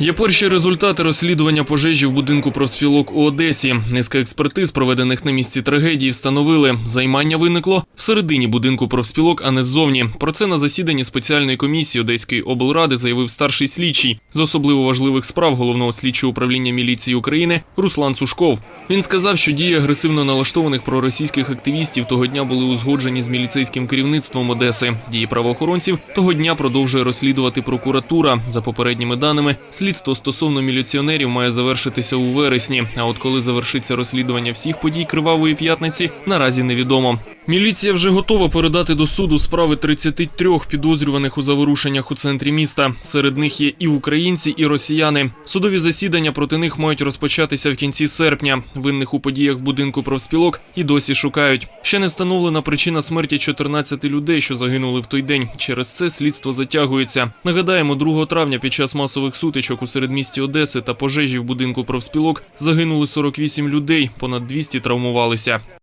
Є перші результати розслідування пожежі в будинку профспілок у Одесі. Низка експертиз, проведених на місці трагедії, встановили, займання виникло всередині будинку профспілок, а не ззовні. Про це на засіданні спеціальної комісії Одеської облради заявив старший слідчий з особливо важливих справ головного слідчого управління міліції України Руслан Сушков. Він сказав, що дії агресивно налаштованих проросійських активістів того дня були узгоджені з міліцейським керівництвом Одеси. Дії правоохоронців того дня продовжує розслідувати прокуратура. За попередніми даними, слідство стосовно міліціонерів має завершитися у вересні. А от коли завершиться розслідування всіх подій кривавої п'ятниці, наразі невідомо. Міліція вже готова передати до суду справи 33 підозрюваних у заворушеннях у центрі міста. Серед них є і українці, і росіяни. Судові засідання проти них мають розпочатися в кінці серпня. Винних у подіях в будинку профспілок і досі шукають. Ще не встановлена причина смерті 14 людей, що загинули в той день. Через це слідство затягується. Нагадаємо, 2 травня під час масових сутичок у середмісті Одеси та пожежі в будинку профспілок загинули 48 людей, понад 200 травмувалися.